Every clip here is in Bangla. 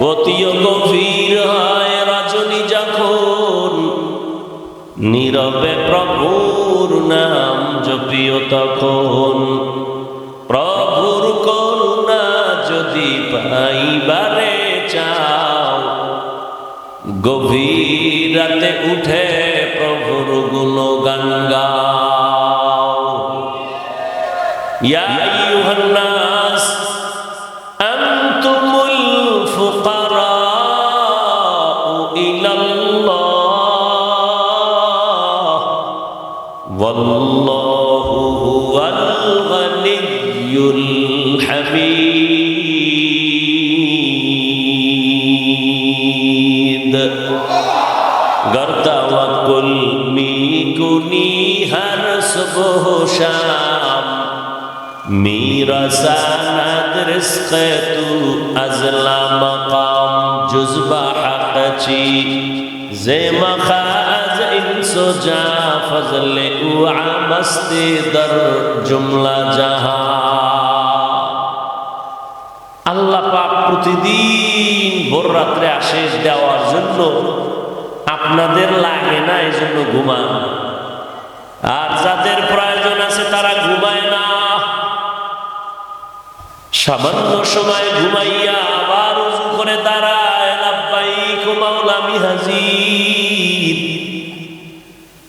অতিও গভীর হয় রজনী যখন। নীরবে প্রভুর নাম জপিও তখন। প্রভুর করুণা যদি পাইবারে চাও, গভীর রাতে উঠে প্রভুর গুণগান গাও। ইয়া আইয়ুহান حميد گرتا وکل می کنی هر صبح و شام میرا ساند رزق تو از لا مقام جزب حق چی زیما خاز انسو جا فضل او عمست در جملہ جہاں আল্লাহ পাক প্রতিদিন ভোর রাত্রে আসে দেওয়ার জন্য আপনাদের লাগে না এই জন্য ঘুমান। আর যাদের প্রয়োজন আছে তারা ঘুমায় না। সামান্য সময় ঘুমাইয়া আবার উজু করে দাঁড়ায়, লাব্বাইক মাওলামি হাজির।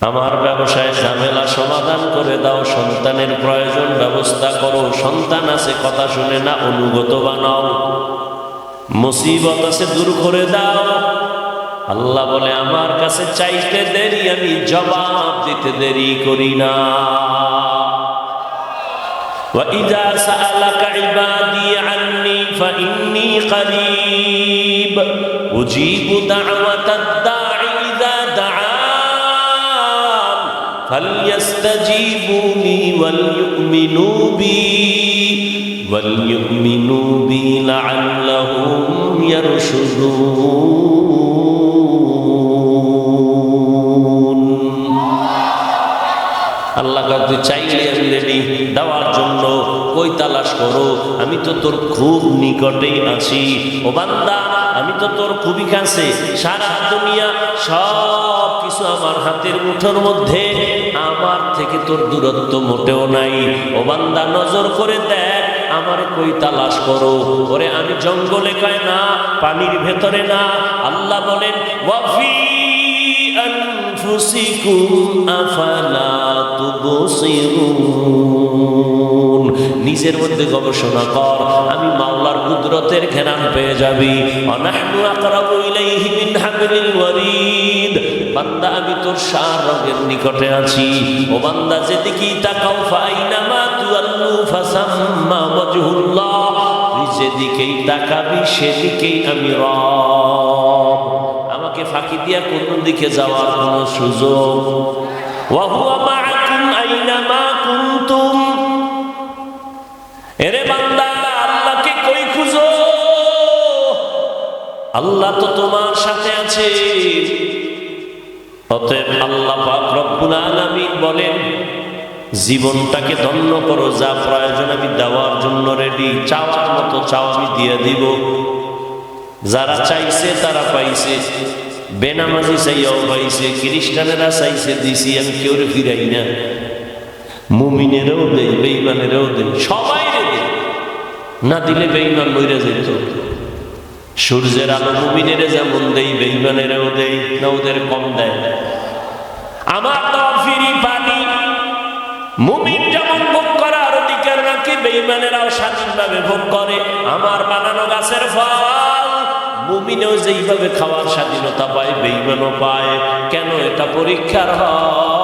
আমার ব্যবসায় ঝামেলা সমাধান করে দাও সন্তানের প্রয়োজন ব্যবস্থা করো সন্তান আছে কথা শুনে না অনুগত বানাও মুসিবত আছে দূর করে দাও আল্লাহ বলে আমার কাছে চাইতে দেরি আমি জবাব দিতে দেরি করি না وإذا سألك عبادي عني فإني قريب أجيب دعوة الداع فليستجيبوا لي وليؤمنوا بي وليؤمنوا بي لعلهم يرشدون আল্লাহ কাউকে চাইলে আমি রেডি দেওয়ার জন্য কই তালাশ করো আমি তো তোর খুব নিকটেই আছি ও বান্দা আমি তো তোর খুবই কাছে সারা দুনিয়া সব কিছু আমার হাতের মুঠোর মধ্যে আমার থেকে তোর দূরত্ব মোটেও নাই। ও বান্দা, নজর করে দেখ, আমার কই তালাশ করো? ওরে, আমি জঙ্গলে কায় না, পানির ভেতরে না। আল্লাহ বলেন, ওয়াফি নিজের মধ্যে গবেষণা কর, আমি মাওলার কুদরতের ঘেরান পেয়ে যাবি। অনেক বান্দা, আমি তোর সার রঙের নিকটে আছি। ও বান্দা, যেদিকেই তাকাও ফাইনা মা তুআল্লু ফাসাম্মা ওয়াজহুল্লাহ। তুই যেদিকেই তাকাবি, সেদিকেই আমি রব। আমাকে ফাঁকি দিয়া কোন দিকে যাওয়ার কোন সুযোগ। ওয়াহুয়া মাআকুম আইনামা কুনতুম। এরে বান্দা, আল্লাহকে কই খুঁজো? আল্লাহ তো তোমার সাথে আছে। অতএব আল্লাহ পাক রব্বুল আলামিন বলেন, জীবনটাকে ধন্য করো, যা প্রয়োজন আমি দেওয়ার জন্য রেডি চাওয়ার মতো চাও আমি দিয়ে দিব। যারা চাইছে তারা পাইছে, বেনামাজি চাইয়াও পাইছে, খ্রিস্টানেরা চাইছে, দিছি আমি কেউ ফিরাই না। মুমিনেরও দেই বেইমানেরও দেই সবাই না দিলে বেইমান মইরা যেত সূর্যের আলো মুমিনের যেমন দেই, বেইমানেরও দেই না ওদের কম দেয়। আমার দেওয়া ফিরি পানি মুমিন যেমন ভোগ করার অধিকার নাকি বেইমানেরাও স্বাধীনভাবে ভোগ করে। আমার বানানো গাছের ফল, মুমিনেও যেইভাবে খাওয়ার স্বাধীনতা পায়, বেইমানও পায়। কেন এটা পরীক্ষার আমি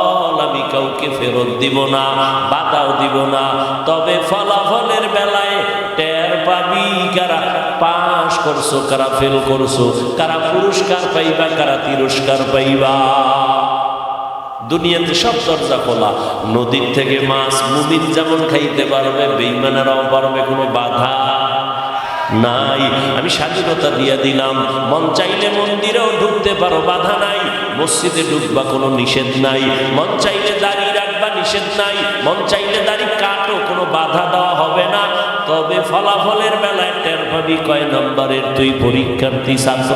কাউকে ফেরত দিব না, বাধাও দিব না। তবে ফলাফলের বেলায় টের পাবি কারা? পাশ করছ, কারা ফেল করছ? কারা পুরস্কার পাইবা, কারা তিরস্কার পাইবা? দুনিয়াতে সব দরজা খোলা। নদীর থেকে মাছ মুমিন যেমন খাইতে পারবে বেইমানেরাও পারবে, কোনো বাধা নাই। আমি স্বাধীনতা দিয়ে দিলাম। মন চাইলে মন্দিরেও ঢুকতে পারো, বাধা নাই। মসজিদে ঢুকবা কোনো নিষেধ নাই। মন চাইলে দাড়ি রাখবা নিষেধ নাই। মন চাইলে দাড়ি কাটো, কোনো বাধা দেওয়া হবে না। তবে ফলাফলের বেলায় টের পাবি কয় নম্বরের তুই পরীক্ষার্থী ছাত্র।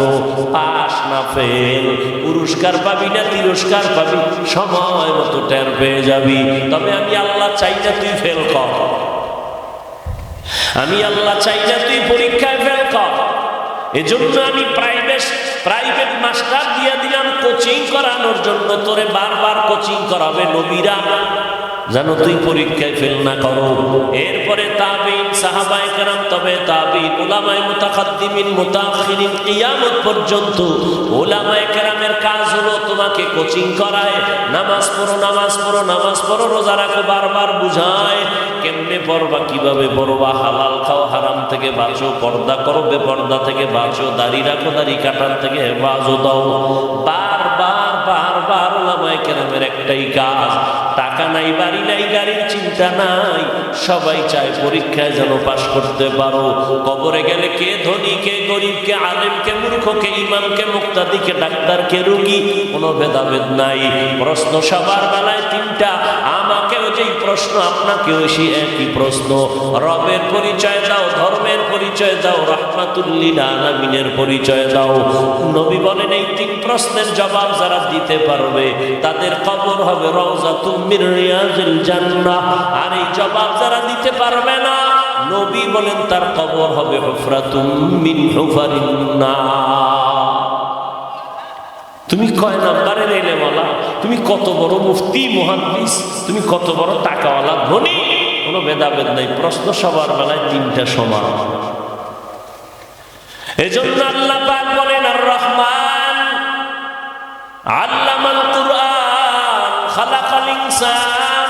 পাস না ফেল। পুরস্কার পাবি না তিরস্কার পাবি, সময় মতো টের পেয়ে যাবি। তবে আমি আল্লাহ চাই তুই ফেল কর। আমি আল্লাহ চাই না তুই পরীক্ষায় ফেল কর। এজন্য আমি প্রাইভেট প্রাইভেট মাস্টার দিয়ে দিলাম কোচিং করানোর জন্য। তোরে বারবার কোচিং করাবে নবীরা। যেন তুই পরীক্ষায় ফেল না করো। এরপরে তাবিন সাহাবায়ে কেরাম, তবে পর্যন্ত কাজ হলো তোমাকে কোচিং করায়। নামাজ পড়ো নামাজ পড়ো নামাজ পড়ো বারবার বুঝায়। হালাল খাও, হারাম থেকে বাঁচো, পর্দা করো, বেপর্দা থেকে বাঁচো, দাড়ি রাখো, দাড়ি কাটার থেকে বাজো দাও বারবার বারবার ওলামায়ে কেরামের একটাই কাজ, টাকা নাই, বাড়ি নাই, গাড়ির চিন্তা নাই, সবাই চায় পরীক্ষায় যেন পাশ করতে পারো। কবরে গেলে কে ধনী, কে গরিব, কে আলেম, কে মূর্খ, কে ইমাম, কে মুক্তাদি, কে ডাক্তার, কে রুগী, কোনো ভেদাভেদ নাই। প্রশ্ন সবার বেলায় তিনটা, আমাকেও যেই প্রশ্ন, আপনাকেও সেই একই প্রশ্ন। রবের পরিচয় দাও, ধর্মের পরিচয় দাও আলামিনের পরিচয় দাও। নবী বলেন, এই তিন প্রশ্নের জবাব যারা দিতে পারবে, তাদের কবর হবে রওজা তুমির আর এই জবাব যারা দিতে পারবে না, নবী বলেন, তার কবর হবে তুমি কয় নাম্বারের বলা তুমি কত বড় মুফতি মহাদিস তুমি কত বড় টাকাওয়ালা ধনী? কোনো ভেদাভেদ নাই। প্রশ্ন সবার বেলায় তিনটা সমান। এজন্য আল্লাহ পাক বলেন আর রহমান আল্লামাল কুরআন, খালাকাল ইনসান।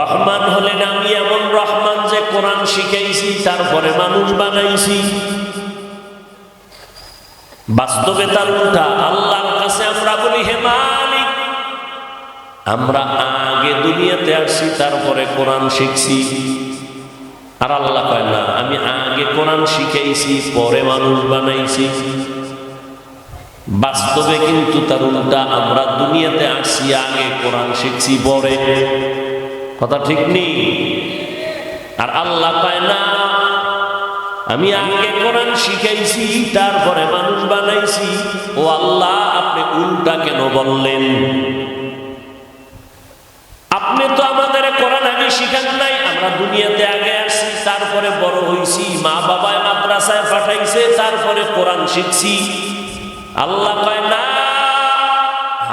রহমান হলেন আমি, এমন রহমান যে কোরআন শিখাইছি, তারপরে মানুষ বানাইছি। বাস্তবে তার উল্টা, আল্লাহর কাছে আমরা বলি, হে মালিক, আমরা আগে দুনিয়াতে আসছি, তারপরে কোরআন শিখছি। আর আল্লাহ কয় না, আমি আগে কোরআন শিখাইছি, পরে মানুষ বানাইছি। বাস্তবে কিন্তু তার উল্টা আমরা দুনিয়াতে আসছি, আগে কোরআন শিখছি, পরে। কথা ঠিক নেই? আর আল্লাহ পায় না, আমি আগে কোরআন শিখাইছি, তারপরে মানুষ বানাইছি। ও আল্লাহ, আপনি উল্টা কেন বললেন? আপনি তো আমাদের কোরআন আগে শিখান নাই, আমরা দুনিয়াতে আগে তারপরে বড় হইছি, মা বাবায় মাদ্রাসায় পাঠাইছে, তারপরে কোরআন শিখছি। আল্লাহ কয়, না,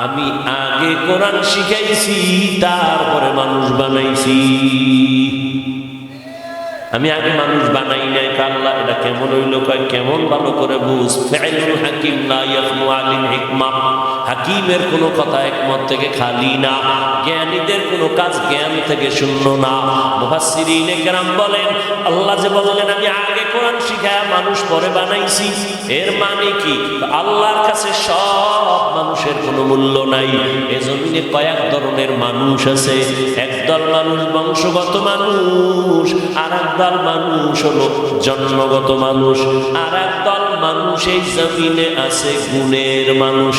আমি আগে কোরআন শিখাইছি, তারপরে মানুষ বানাইছি। আমি আগে মানুষ বানাই নাই আল্লাহ এটা কেমন হইল কয়? কেমন ভালো করে বুঝ। ফেলুল হাকিম আলিম হিকমা। হাকিমের কোনো কথা একমত থেকে খালি না। জ্ঞানীদের কোনো কাজ জ্ঞান থেকে শূন্য না। মুফাসসিরিনে কেরাম বলেন, আল্লাহ যে বললেন, আমি আগে কোরআন শিখায় মানুষ পরে বানাইছি। এর মানে কি? আল্লাহর কাছে সব মানুষের কোনো মূল্য নাই। এ জমিনে কয়েক ধরনের মানুষ আছে। একদল মানুষ বংশগত মানুষ আর একদল মানুষ হলো জন্মগত মানুষ। আর একদল মানুষ এই জমিনে আছে, গুণের মানুষ।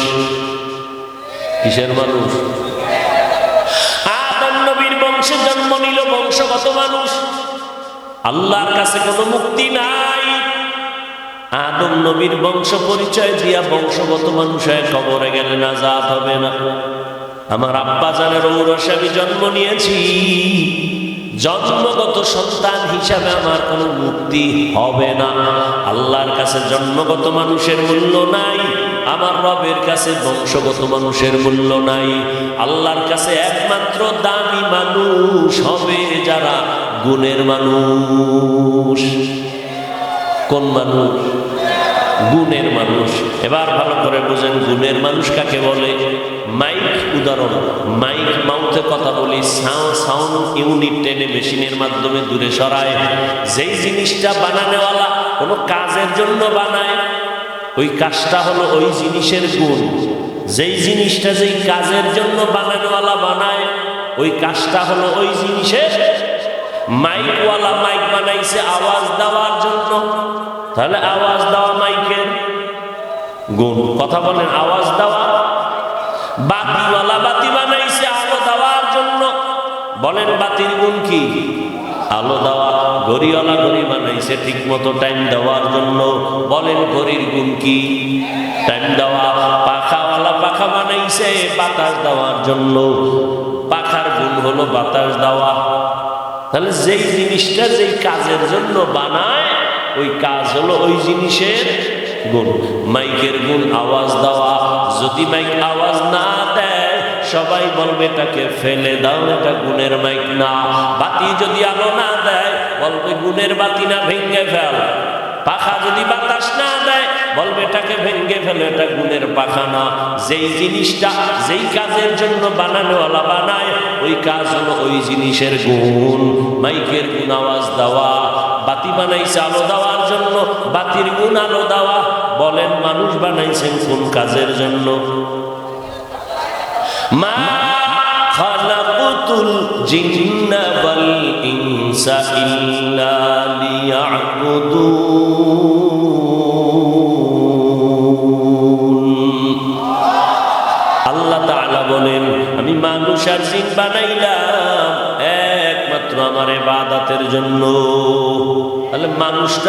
কিসের মানুষ? আদম নবীর বংশে জন্ম নিল বংশগত মানুষ। আল্লাহর কাছে কোনো মুক্তি নাই। আদম নবীর বংশ পরিচয় বংশগত মানুষ গেলে না হবে না। আমার আব্বা জানের ঔরসে আমি জন্ম নিয়েছি। জন্মগত সন্তান হিসাবে আমার কোনো মুক্তি হবে না। আল্লাহর কাছে জন্মগত মানুষের মূল্য নাই, আমার রবের কাছে বংশগত মানুষের মূল্য নাই। আল্লাহর কাছে একমাত্র দামি মানুষ হবে যারা গুণের মানুষ। কোন মানুষ? গুণের মানুষ। এবার ভালো করে বুঝেন, গুণের মানুষ কাকে বলে? মাইক উদাহরণ। মাইক মাউথে কথা বলি সাউন্ড সাউন্ড ইউনিট টেনে মেশিনের মাধ্যমে দূরে সরায়। যেই জিনিসটা বানানোওয়ালা কোনো কাজের জন্য বানায়, ওই কাজটা হলো ওই জিনিসের গুণ। যেই জিনিসটা যেই কাজের জন্য বানানোওয়ালা বানায়, ওই কাজটা হলো ওই জিনিসের মাইকওয়ালা মাইক বানাইছে, আওয়াজ দেওয়ার জন্য। তাহলে আওয়াজ দেওয়া মাইকের গুণ। কথা বলেন, আওয়াজ দেওয়া। বাতিওয়ালা বাতি বানাইছে, আলো দেওয়ার জন্য। বলেন, বাতির গুণ কি? আলো দেওয়া, ঘড়িওয়ালা ঘড়ি বানাইছে ঠিক মতো টাইম দেওয়ার জন্য। বলেন, ঘড়ির গুণ কি? টাইম দেওয়া, পাখাওয়ালা পাখা বানাইছে, বাতাস দেওয়ার জন্য। পাখার গুণ হলো বাতাস দেওয়া। তাহলে যেই জিনিসটা যেই কাজের জন্য বানায়, ওই কাজ হলো ওই জিনিসের গুণ। মাইকের গুণ, আওয়াজ দেওয়া। যদি মাইক আওয়াজ না দেয়, সবাই বলবে, এটাকে ফেলে দাও, এটা গুণের মাইক না। বাতি যদি আলো না দেয়, বলবে, গুণের বাতি না ভেঙে ফেল। পাখা যদি বাতাস না বলবে, এটাকে ভেঙে ফেলে, এটা গুণের পাখানা। যেই জিনিসটা, যেই কাজের জন্য বানানোওয়ালা বানায়, ওই কাজ হলো ওই জিনিসের গুণ। মাইকের গুণ আওয়াজ দেওয়া, বাতি বানাইছে আলো দেওয়ার জন্য, বাতির গুণ আলো দেওয়া। বলেন, মানুষ বানাইছেন কোন কাজের জন্য? মা ইনসা ইল্লা মানুষ আর জিন বানাইলাম। একমাত্র আমার ইবাদতের জন্য। তাহলে মানুষটা